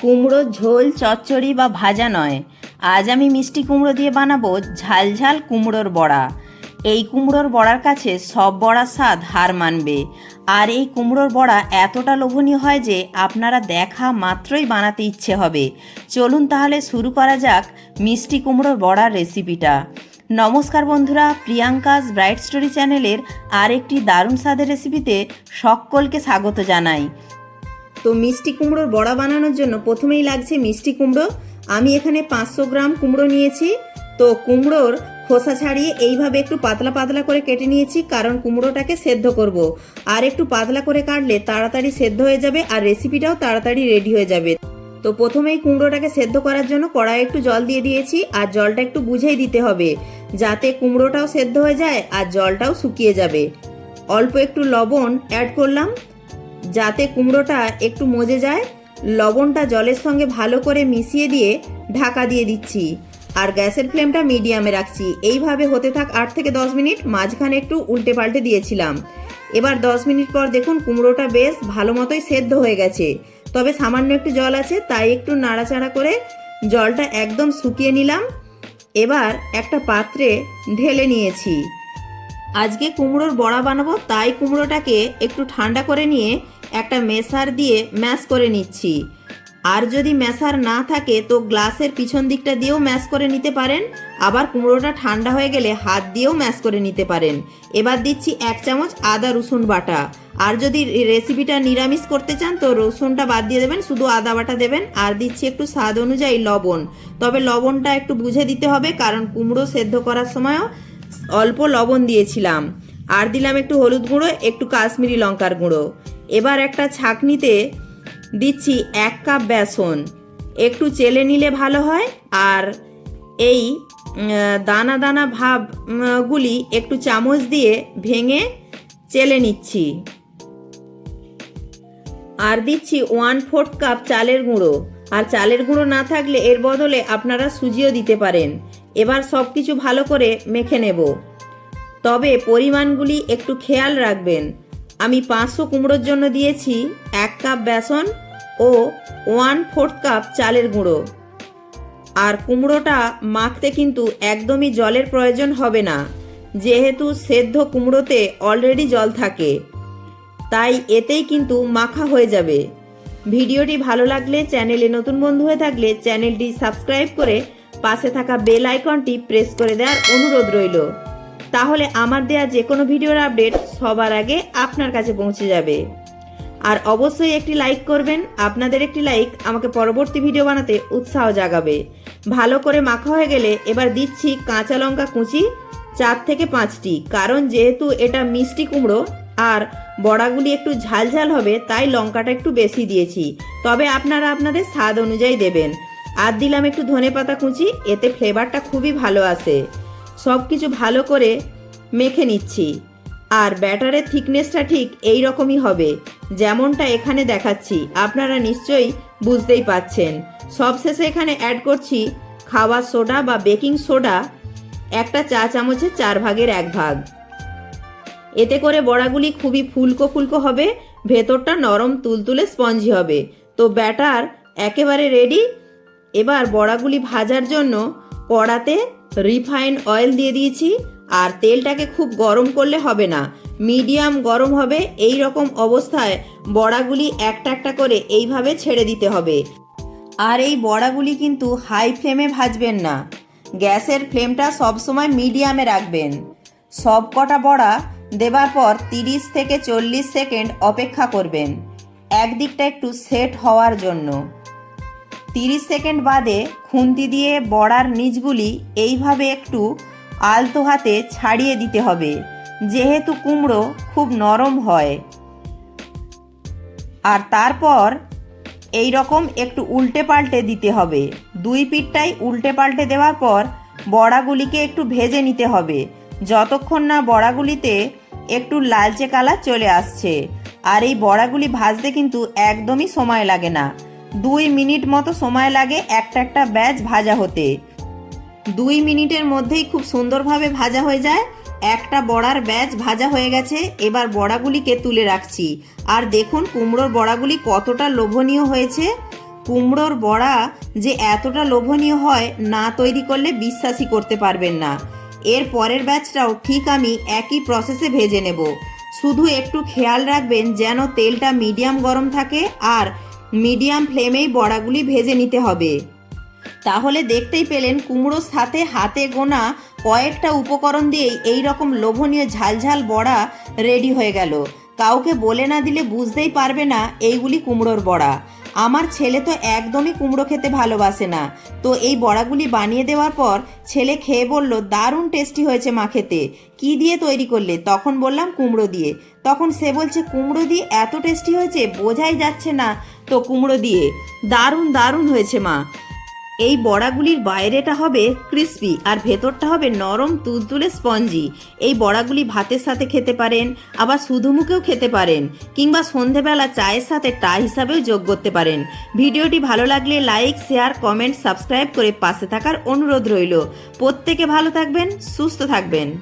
কুমড়োর ঝোল, চচ্চড়ি বা ভাজা নয়। আজ আমি মিষ্টি কুমড়ো দিয়ে বানাবো ঝাল ঝাল কুমড়োর বড়া। এই কুমড়োর বড়ার কাছে সব বড়ার স্বাদ হার মানবে। আর এই কুমড়োর বড়া এতটা লোভনীয় হয় যে আপনারা দেখা মাত্রই বানাতে ইচ্ছে হবে। চলুন তাহলে শুরু করা যাক মিষ্টি কুমড়োর বড়ার রেসিপিটা। নমস্কার বন্ধুরা, প্রিয়াঙ্কাস ব্রাইট স্টোরি চ্যানেলের আর একটি দারুণ স্বাদের রেসিপিতে সকলকে স্বাগত জানাই। তো মিষ্টি কুমড়োর বড়া বানানোর জন্য প্রথমেই লাগছে মিষ্টি কুমড়ো। আমি এখানে পাঁচশো গ্রাম কুমড়ো নিয়েছি। তো কুমড়োর খোসা ছাড়িয়ে এইভাবে একটু পাতলা পাতলা করে কেটে নিয়েছি, কারণ কুমড়োটাকে সেদ্ধ করব। আর একটু পাতলা করে কাটলে তাড়াতাড়ি সেদ্ধ হয়ে যাবে আর রেসিপিটাও তাড়াতাড়ি রেডি হয়ে যাবে। তো প্রথমেই কুমড়োটাকে সেদ্ধ করার জন্য কড়াই একটু জল দিয়ে দিয়েছি আর জলটা একটু বুঝেই দিতে হবে, যাতে কুমড়োটাও সেদ্ধ হয়ে যায় আর জলটাও শুকিয়ে যাবে। অল্প একটু লবণ অ্যাড করলাম। যাতে কুমড়োটা একটু মজে যায়, লবণটা জলের সঙ্গে ভালো করে মিশিয়ে দিয়ে ঢাকা দিয়ে দিচ্ছি। আর গ্যাসের ফ্লেমটা মিডিয়ামে রাখছি। এইভাবে হতে থাক আট থেকে দশ মিনিট, মাঝখানে একটু উল্টে পাল্টে দিয়েছিলাম। এবার দশ মিনিট পর দেখুন কুমড়োটা বেশ ভালো মতোই সেদ্ধ হয়ে গেছে। তবে সামান্য একটু জল আছে, তাই একটু নাড়াচাড়া করে জলটা একদম শুকিয়ে নিলাম। এবার একটা পাত্রে ঢেলে নিয়েছি। আজকে কুমড়োর বড়া বানাবো, তাই কুমড়োটাকে একটু ঠান্ডা করে নিয়ে একটা মেশার দিয়ে ম্যাশ করে নিচ্ছি। আর যদি ম্যাশার না থাকে, তো গ্লাসের পিছন দিকটা দিয়েও ম্যাশ করে নিতে পারেন। আবার কুমড়োটা ঠান্ডা হয়ে গেলে হাত দিয়েও ম্যাশ করে নিতে পারেন। এবার দিচ্ছি এক চামচ আদা রসুন বাটা। আর যদি রেসিপিটা নিরামিষ করতে চান, তো রসুনটা বাদ দিয়ে দেবেন, শুধু আদা বাটা দেবেন। আর দিচ্ছি একটু স্বাদ অনুযায়ী লবণ। তবে লবণটা একটু বুঝে দিতে হবে, কারণ কুমড়ো সেদ্ধ করার সময়ও অল্প লবণ দিয়েছিলাম। আর দিলাম একটু হলুদ গুঁড়ো একটু কাশ্মীরি লঙ্কার গুঁড়ো। এবার একটা ছাঁকনিতে দিচ্ছি এক কাপ বেসন। একটু চেলে নিলে ভালো হয় আর এই দানা দানা ভাব উম, গুলি একটু চামচ দিয়ে ভেঙে চেলে নিচ্ছি। আর দিচ্ছি ওয়ান ফোর্থ কাপ চালের গুঁড়ো। আর চালের গুঁড়ো না থাকলে এর বদলে আপনারা সুজিও দিতে পারেন। এবার সব কিছু ভালো করে মেখে নেব। তবে পরিমাণগুলি একটু খেয়াল রাখবেন। আমি পাঁচশো কুমড়োর জন্য দিয়েছি এক কাপ বেসন ও ওয়ান ফোর্থ কাপ চালের গুঁড়ো। আর কুমড়োটা মাখতে কিন্তু একদমই জলের প্রয়োজন হবে না, যেহেতু সেদ্ধ কুমড়োতে অলরেডি জল থাকে। তাই এতেই কিন্তু মাখা হয়ে যাবে। ভিডিওটি ভালো লাগলে চ্যানেলে নতুন বন্ধু হয়ে থাকলে চ্যানেলটি সাবস্ক্রাইব করে পাশে থাকা বেল আইকনটি প্রেস করে দেওয়ার অনুরোধ রইল। তাহলে আমার দেয়া যে কোনো ভিডিওর আপডেট সবার আগে আপনার কাছে পৌঁছে যাবে। আর অবশ্যই একটি লাইক করবেন, আপনাদের একটি লাইক আমাকে পরবর্তী ভিডিও বানাতে উৎসাহ জাগাবে। ভালো করে মাখা হয়ে গেলে এবার দিচ্ছি কাঁচা লঙ্কা কুচি, চার থেকে পাঁচটি। কারণ যেহেতু এটা মিষ্টি কুমড়ো, আর বড়াগুলি একটু ঝাল ঝাল হবে, তাই লঙ্কাটা একটু বেশি দিয়েছি। তবে আপনারা আপনাদের স্বাদ অনুযায়ী দেবেন। আর দিলাম একটু ধনে পাতা কুচি, এতে ফ্লেভারটা খুবই ভালো আসে সব কিছু ভালো করে মেখে নিচ্ছি। আর ব্যাটারের থিকনেসটা ঠিক এই রকমই হবে, যেমনটা এখানে দেখাচ্ছি। আপনারা নিশ্চয়ই বুঝতেই পাচ্ছেন। সবশেষে এখানে অ্যাড করছি খাওয়ার সোডা বা বেকিং সোডা একটা চা চামচের চার ভাগের এক ভাগ। এতে করে বড়াগুলি খুবই ফুলকো ফুলকো হবে, ভেতরটা নরম তুলতুলে স্পঞ্জি হবে। তো ব্যাটার একেবারে রেডি এবার বড়াগুলি ভাজার জন্য কড়াতে রিফাইন অয়েল দিয়ে দিয়েছি, আর তেলটাকে খুব গরম করলে হবে না। মিডিয়াম গরম হবে, এই রকম অবস্থায় বড়াগুলি একটা একটা করে এইভাবে ছেড়ে দিতে হবে। আর এই বড়াগুলি কিন্তু হাই ফ্লেমে ভাজবেন না। গ্যাসের ফ্লেমটা সবসময় মিডিয়ামে রাখবেন। সব কটা বড়া দেবার পর তিরিশ থেকে চল্লিশ সেকেন্ড অপেক্ষা করবেন। একদিকটা একটু সেট হওয়ার জন্য। তিরিশ সেকেন্ড বাদে খুন্তি দিয়ে বড়ার নিচগুলি এইভাবে একটু আলতো হাতে ছাড়িয়ে দিতে হবে। যেহেতু কুমড়ো খুব নরম হয়। আর তারপর এই রকম একটু উল্টে পাল্টে দিতে হবে। দুই পিঠটাই উল্টে পাল্টে দেওয়ার পর বড়াগুলিকে একটু ভেজে নিতে হবে। যতক্ষণ না বড়াগুলিতে একটু লালচে কালার চলে আসছে। আর এই বড়াগুলি ভাজতে কিন্তু একদমই সময় লাগে না। দুই মিনিট মতো সময় লাগে একটা একটা ব্যাচ ভাজা হতে। দুই মিনিটের মধ্যেই খুব সুন্দরভাবে ভাজা হয়ে যায়। একটা বড়ার ব্যাচ ভাজা হয়ে গেছে, এবার বড়াগুলিকে তুলে রাখছি। আর দেখুন কুমড়োর বড়াগুলি কতটা লোভনীয় হয়েছে। কুমড়োর বড়া যে এতটা লোভনীয় হয়, না তৈরি করলে বিশ্বাসই করতে পারবেন না। এর পরের ব্যাচটাও ঠিক আমি একই প্রসেসে ভেজে নেব। শুধু একটু খেয়াল রাখবেন যেন তেলটা মিডিয়াম গরম থাকে আর মিডিয়াম ফ্লেমেই বড়াগুলি ভেজে নিতে হবে। তাহলে দেখতেই পেলেন কুমড়োর সাথে হাতে গোনা কয়েকটা উপকরণ দিয়েই এই রকম লোভনীয় ঝালঝাল বড়া রেডি হয়ে গেল। কাউকে বলে না দিলে বুঝতেই পারবে না এইগুলি কুমড়োর বড়া। আমার ছেলে তো একদমই কুমড়ো খেতে ভালোবাসে না। তো এই বড়াগুলি বানিয়ে দেওয়ার পর ছেলে খেয়ে বলল, দারুণ টেস্টি হয়েছে মা খেতে। কী দিয়ে তৈরি করলে? তখন বললাম, কুমড়ো দিয়ে। তখন সে বলছে, কুমড়ো দিয়ে এত টেস্টি হয়েছে, বোঝাই যাচ্ছে না তো কুমড়ো দিয়ে। দারুণ দারুণ হয়েছে মা। এই বড়াগুলির বাইরেটা হবে ক্রিস্পি আর ভেতরটা হবে নরম, তুলতুলে স্পঞ্জি এই বড়াগুলি ভাতের সাথে খেতে পারেন, আবার শুধু মুখেও খেতে পারেন, কিংবা সন্ধেবেলা চায়ের সাথে টা হিসাবেও যোগ করতে পারেন। ভিডিওটি ভালো লাগলে লাইক শেয়ার কমেন্ট সাবস্ক্রাইব করে পাশে থাকার অনুরোধ রইল। প্রত্যেকে ভালো থাকবেন, সুস্থ থাকবেন।